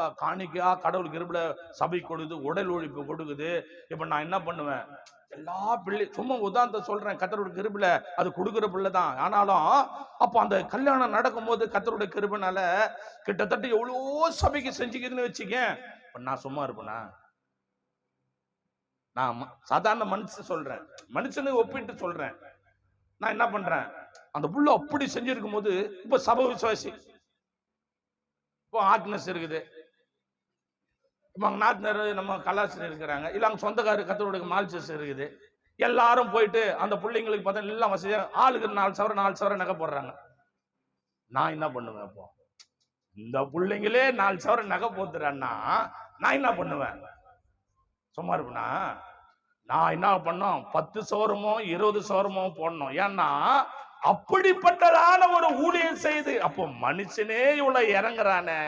காணிக்கையா கடவுள் கிருபில சபை கொடுக்குது உடல் ஒழிப்பு கொடுக்குது. இப்ப நான் என்ன பண்ணுவேன்? எல்லா பிள்ளை சும்மா உதாரணத்தை சொல்றேன். கத்தரோட கிருபில அது கொடுக்குற பிள்ளை தான். ஆனாலும் அப்போ அந்த கல்யாணம் நடக்கும்போது கத்தரோட கிருபனால கிட்டத்தட்ட எவ்வளோ சபைக்கு செஞ்சுக்குதுன்னு வச்சுக்கேன். இப்ப நான் சும்மா இருப்பேனா? நான் சாதாரண மனுஷன் சொல்றேன். மனுஷனுக்கு ஒப்பிட்டு சொல்றேன். நான் என்ன பண்றேன்? அந்த புள்ள அப்படி செஞ்சிருக்கும் போது இப்ப சபை விசுவாசி இப்போ ஆக்னஸ் இருக்குது. இப்போ அங்கே நாட்டினர் நம்ம கலாச்சாரம் இருக்கிறாங்க. இல்லை அங்கே சொந்தக்காரர் கத்தருடைய மால்சஸ் இருக்குது. எல்லாரும் போயிட்டு அந்த பிள்ளைங்களுக்கு பார்த்தா எல்லாம் வசதியாக ஆளுக்கு நாலு சவரம் நாலு சவரம் நகை போடுறாங்க. நான் என்ன பண்ணுவேன் அப்போ? இந்த பிள்ளைங்களே நாலு சவரம் நகை போத்துறேன்னா நான் என்ன பண்ணுவேன்? சும்மா இருப்பேனா? நான் என்ன பண்ணோம்? பத்து சவரமோ இருபது சவரமோ போடணும். ஏன்னா அப்படிப்பட்டதான ஒரு ஊழியம் செய்து அப்போ மனுஷனே இவ்வளவு இறங்குறானே.